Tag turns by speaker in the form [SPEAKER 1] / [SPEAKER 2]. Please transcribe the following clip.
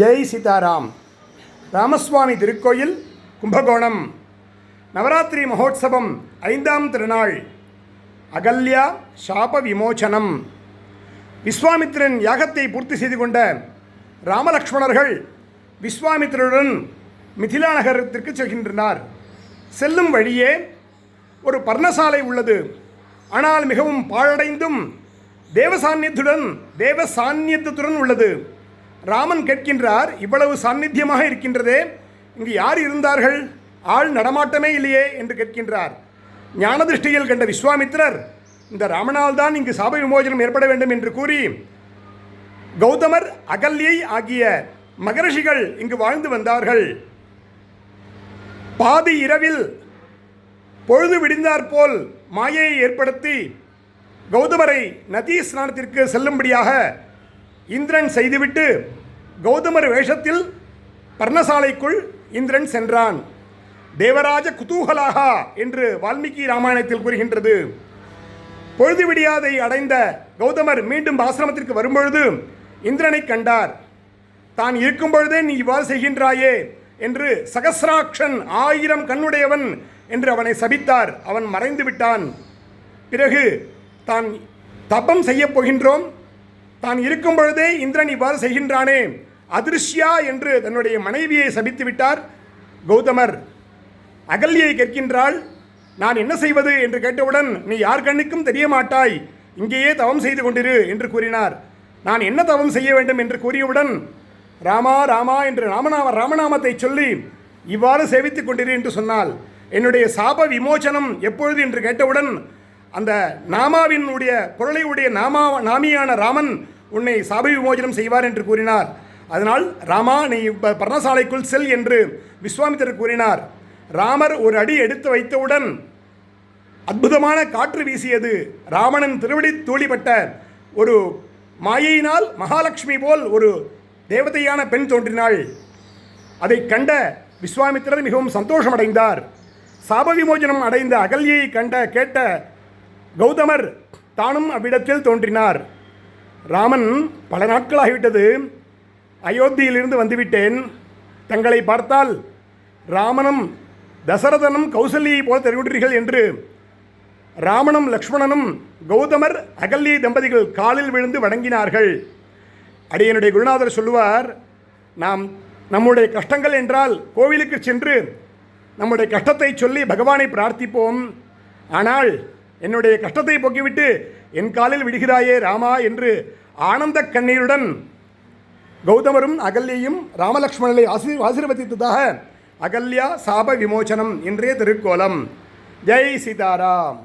[SPEAKER 1] ஜெய் சீதாராம். ராமசுவாமி திருக்கோயில் கும்பகோணம். நவராத்திரி மகோத்சவம் ஐந்தாம் திருநாள். அகல்யா சாப விமோச்சனம் விஸ்வாமித்திரன் யாகத்தை பூர்த்தி செய்து கொண்ட ராமலக்ஷ்மணர்கள் விஸ்வாமித்திரருடன் மிதிலா நகரத்திற்கு செல்கின்றனர். செல்லும் வழியே ஒரு பர்ணசாலை உள்ளது. ஆனால் மிகவும் பாழடைந்தும் தேவ சாநித்தியுடன் உள்ளது. ராமன் கேட்கின்றார் இவ்வளவு சாநித்தியமாக இருக்கின்றதே இங்கு யார் இருந்தார்கள்? ஆள் நடமாட்டமே இல்லையே என்று கேட்கின்றார். ஞான திருஷ்டியில் கண்ட விஸ்வாமித்திரர் இந்த ராமனால் தான் இங்கு சாப விமோசனம் ஏற்பட வேண்டும் என்று கூறி கௌதமர் அகல்யை ஆகிய மகரிஷிகள் இங்கு வாழ்ந்து வந்தார்கள். பாதி இரவில் பொழுது விடிந்தாற்போல் மாயையை ஏற்படுத்தி கௌதமரை நதி ஸ்நானத்திற்கு செல்லும்படியாக இந்திரன் செய்துவிட்டு கௌதமர் வேஷத்தில் பர்ணசாலைக்குள் இந்திரன் சென்றான். தேவராஜ குதூகலாகா என்று வால்மீகி ராமாயணத்தில் கூறுகின்றது. பொழுது விடியாதை அடைந்த கௌதமர் மீண்டும் ஆசிரமத்திற்கு வரும்பொழுது இந்திரனை கண்டார். தான் இருக்கும் பொழுதே நீ இவ்வாறு செய்கின்றாயே என்று சகசிராக்ஷன் ஆயிரம் கண்ணுடையவன் என்று அவனை சபித்தார். அவன் மறைந்து விட்டான் பிறகு தான் தபம் செய்யப் போகின்றோம். தான் இருக்கும் பொழுதே இந்திரன் இவ்வாறு செய்கின்றானே. அதிர்ஷ்யா என்று தன்னுடைய மனைவியை சபித்து விட்டார் கௌதமர். அகல்யை கேட்கின்றாள் நான் என்ன செய்வது? என்று கேட்டவுடன் நீ யார் கண்ணுக்கும் தெரிய மாட்டாய் இங்கேயே தவம் செய்து கொண்டிரு என்று கூறினார். நான் என்ன தவம் செய்ய வேண்டும்? என்று கூறியவுடன் ராமா ராமா என்று ராமநாம ராமநாமத்தை சொல்லி இவ்வாறு சேவித்துக் கொண்டிரு என்று சொன்னால் என்னுடைய சாப விமோச்சனம் எப்பொழுது? என்று கேட்டவுடன் அந்த நாமாவினுடைய பொருளை உடைய நாமா நாமியான ராமன் உன்னை சாப விமோசனம் செய்வார் என்று கூறினார். அதனால் ராமா நீ பர்ணசாலைக்குள் செல் என்று விஸ்வாமித்திரர் கூறினார். ராமர் ஒரு அடி எடுத்து வைத்தவுடன் அற்புதமான காற்று வீசியது. ராவணன் திருவடி தூளிப்பட்ட ஒரு மாயையினால் மகாலட்சுமி போல் ஒரு தேவதையான பெண் தோன்றினாள். அதை கண்ட விஸ்வாமித்திரர் மிகவும் சந்தோஷமடைந்தார். சாப விமோசனம் அடைந்த அகல்யை கண்ட கேட்ட கௌதமர் தானும் அவ்விடத்தில் தோன்றினார். ராமன் பல நாட்களாகிவிட்டது. அயோத்தியிலிருந்து வந்துவிட்டேன். தங்களை பார்த்தால் ராமனும் தசரதனும் கௌசல்யை போல தெரிவிட்டீர்கள் என்று. ராமனும் லக்ஷ்மணனும் கௌதமர் அகல்யை தம்பதிகள் காலில் விழுந்து வணங்கினார்கள். அடியனுடைய குருநாதர் சொல்லுவார் நாம் நம்முடைய கஷ்டங்கள் என்றால் கோவிலுக்கு சென்று நம்முடைய கஷ்டத்தை சொல்லி பகவானை பிரார்த்திப்போம். ஆனால் என்னுடைய கஷ்டத்தை போக்கிவிட்டு என் காலில் விடுகிறாயே ராமா என்று ஆனந்த கண்ணீருடன் கௌதமரும் அகல்யையும் ராமலக்ஷ்மணனை ஆசி ஆசீர்வதித்ததாக அகல்யா சாப விமோச்சனம் என்றே திருக்கோலம். ஜெய் சீதாராம்.